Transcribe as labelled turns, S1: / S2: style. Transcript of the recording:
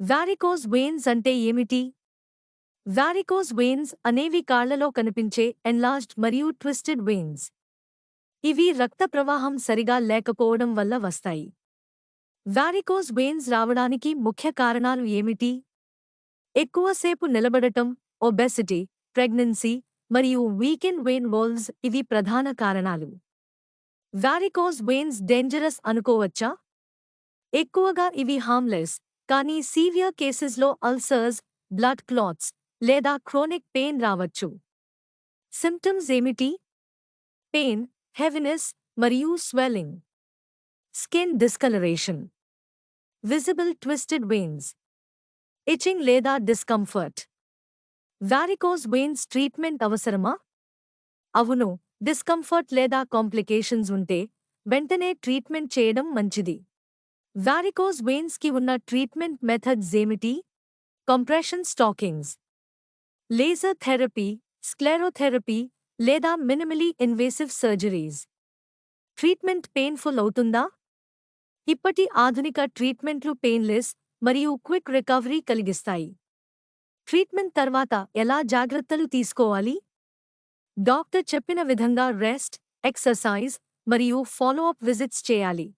S1: Varicose veins అంటే ఏమిటి? Varicose veins అనేవి కాళ్ళలో కనిపించే ఎన్లార్జ్డ్ మరియు ట్విస్టెడ్ వెయిన్స్ ఇవి రక్త ప్రవాహం సరిగా లేకపోవడం వల్ల వస్తాయి. వ్యారికోజ్ వెయిన్స్ రావడానికి ముఖ్య కారణాలు ఏమిటి? ఎక్కువసేపు నిలబడటం ఒబెసిటీ ప్రెగ్నెన్సీ మరియు వీకెండ్ వెయిన్ వాల్వ్స్ ఇవి ప్రధాన కారణాలు. వ్యారికోజ్ వెయిన్స్ డేంజరస్ అనుకోవచ్చా? ఎక్కువగా ఇవి హార్మ్లెస్ కానీ సీవియర్ కేసెస్లో అల్సర్స్ బ్లడ్ క్లాత్స్ లేదా క్రోనిక్ పెయిన్ రావచ్చు. సిమ్టమ్స్ ఏమిటి? పెయిన్ హెవీనెస్ మరియు swelling. Skin discoloration. Visible twisted veins itching లేదా డిస్కంఫర్ట్. వారికోజ్ వెయిన్స్ ట్రీట్మెంట్ అవసరమా? అవును డిస్కంఫర్ట్ లేదా కాంప్లికేషన్స్ ఉంటే వెంటనే ట్రీట్మెంట్ చేయడం మంచిది. వారికోజ్ వెయిన్స్కి ఉన్న ట్రీట్మెంట్ మెథడ్స్ ఏమిటి? Compression stockings laser therapy sclerotherapy లేదా minimally invasive surgeries treatment painful అవుతుందా? ఇప్పటి ఆధునిక ట్రీట్మెంట్లు పెయిన్లెస్ మరియు క్విక్ రికవరీ కలిగిస్తాయి. ట్రీట్మెంట్ తర్వాత ఎలా జాగ్రత్తలు తీసుకోవాలి? డాక్టర్ చెప్పిన విధంగా రెస్ట్ ఎక్సర్సైజ్ మరియు ఫాలోఅప్ విజిట్స్ చేయాలి.